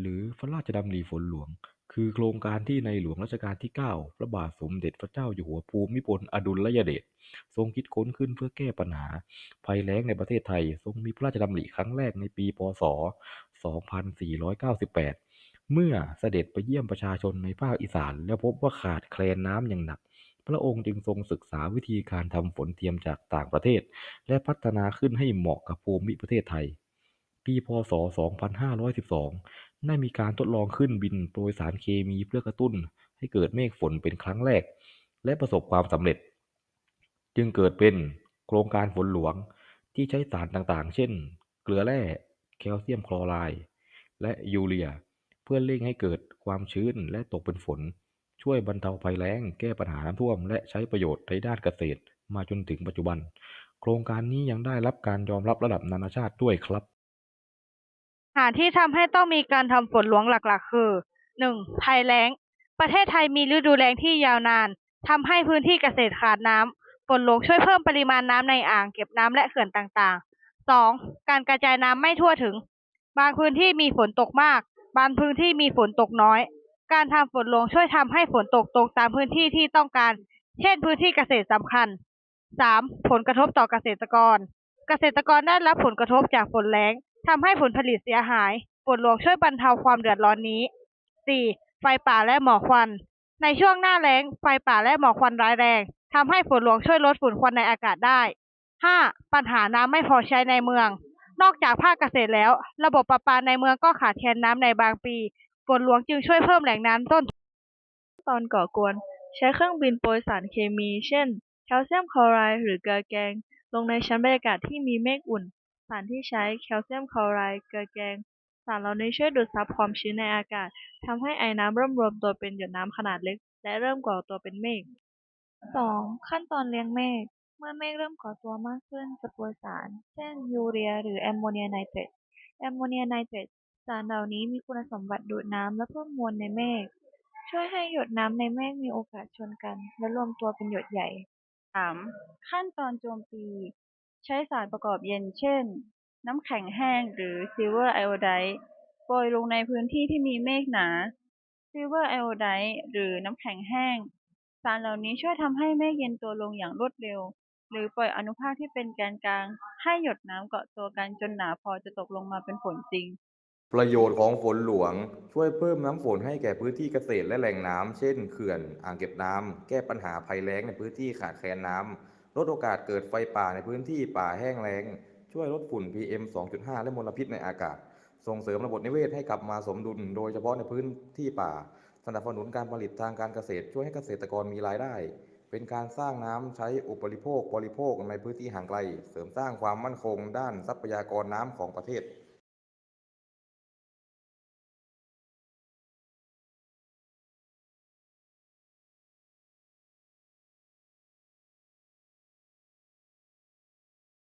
หรือพระราชดำริฝนหลวง คือโครงการที่ในหลวงรัชกาลที่ 9 พระบาทสมเด็จพระเจ้าอยู่หัวภูมิพลอดุลยเดชทรงคิดค้นขึ้นเพื่อแก้ปัญหา ภัยแล้งในประเทศไทย ทรงมีพระราชดำริครั้งแรกในปี พ.ศ.2498 เมื่อเสด็จไปเยี่ยมประชาชนในภาคอีสานแล้วพบว่าขาดแคลนน้ำอย่างหนักพระองค์จึงทรงศึกษาวิธีการทำฝนเทียมจากต่างประเทศ และพัฒนาขึ้นให้เหมาะกับภูมิประเทศไทย ปี พ.ศ.2512 ได้มีการทดลองขึ้นบินโปรยสารเคมีเพื่อกระตุ้นให้เกิดเมฆฝนเป็นครั้งแรก และประสบความสำเร็จ จึงเกิดเป็นโครงการฝนหลวงที่ใช้สารต่างๆ เช่น เกลือแร่ แคลเซียมคลอไรด์และยูเรีย เพื่อเร่งให้เกิดความชื้นและตกเป็นฝน ช่วยบรรเทาภัยแล้ง แก้ปัญหาน้ำท่วม และใช้ประโยชน์ในด้านเกษตร มาจนถึงปัจจุบัน โครงการนี้ยังได้รับการยอมรับระดับนานาชาติด้วยครับ หาที่ทำให้ต้องมีการทำฝนหลวงหลักๆ คือหนึ่งภัยแล้ง ประเทศไทยมีฤดูแล้งที่ยาวนานทำให้พื้นที่เกษตรขาดน้ำฝนหลวงช่วยเพิ่มปริมาณน้ำในอ่างเก็บน้ำและเขื่อนต่างๆสองการกระจายน้ำไม่ทั่วถึง บางพื้นที่มีฝนตกมาก บางพื้นที่มีฝนตกน้อย การทำฝนหลวงช่วยทำให้ฝนตกตรงตามพื้นที่ที่ต้องการ เช่นพื้นที่เกษตรสำคัญสามผลกระทบต่อเกษตรกร เกษตรกรได้รับผลกระทบจากฝนแล้ง ทำให้ผลผลิตเสียหายฝนหลวงช่วยบรรเทาความเดือดร้อนนี้ 4. ไฟป่าและหมอกควัน ในช่วงหน้าแล้ง ไฟป่าและหมอกควันร้ายแรงทำให้ฝนหลวงช่วยลดฝุ่นควันในอากาศได้ 5. ปัญหาน้ำไม่พอใช้ในเมือง นอกจากภาคเกษตรแล้ว ระบบประปาในเมืองก็ขาดแคลนน้ำในบางปีฝนหลวงจึงช่วยเพิ่มแหล่งน้ำต้น ตอนก่อกวน ใช้เครื่องบินโปรยสารเคมี เช่น แคลเซียมคลอไรด์หรือเกลือแกง ลงในชั้นบรรยากาศที่มีเมฆอุ่น สารที่ใช้ แคลเซียมคลอไรด์ เกลือแกง สารเหล่านี้ช่วยดูดซับความชื้นในอากาศ ทำให้ไอน้ำเริ่มรวมตัวเป็นหยดน้ำขนาดเล็ก และเริ่มก่อตัวเป็นเมฆ 2. ขั้นตอนเลี้ยงเมฆ เมื่อเมฆเริ่มก่อตัวมากขึ้น จะโปรยสาร เช่น ยูเรีย หรือแอมโมเนียไนเตรต แอมโมเนียไนเตรต สารเหล่านี้มีคุณสมบัติดูดน้ำและเพิ่มมวลในเมฆ ช่วยให้หยดน้ำในเมฆมีโอกาสชนกัน และรวมตัวเป็นหยดใหญ่ 3. ขั้นตอนโจมตี ใช้สารประกอบเย็น เช่น น้ำแข็งแห้ง หรือซิลเวอร์ไอโอไดด์โปรยลงในพื้นที่ที่มีเมฆหนา ซิลเวอร์ไอโอไดด์หรือน้ำแข็งแห้ง สารเหล่านี้ช่วยทำให้เมฆเย็นตัวลงอย่างรวดเร็ว หรือปล่อยอนุภาคที่เป็นแกนกลาง ให้หยดน้ำเกาะตัวกันจนหนาพอจะตกลงมาเป็นฝนจริง ประโยชน์ของฝนหลวง ช่วยเพิ่มน้ำฝนให้แก่พื้นที่เกษตรและแหล่งน้ำเช่น เขื่อน อ่างเก็บน้ำแก้ปัญหาภัยแล้งในพื้นที่ขาดแคลนน้ำ ลดโอกาสเกิดไฟป่าในพื้นที่ป่าแห้งแล้ง ช่วยลดฝุ่น PM 2.5 และมลพิษในอากาศ ส่งเสริมระบบนิเวศให้กลับมาสมดุล โดยเฉพาะในพื้นที่ป่า สนับสนุนการผลิตทางการเกษตร ช่วยให้เกษตรกรมีรายได้ เป็นการสร้างน้ำใช้อุปโภคบริโภคในพื้นที่ห่างไกล เสริมสร้างความมั่นคง ด้านทรัพยากรน้ำของประเทศ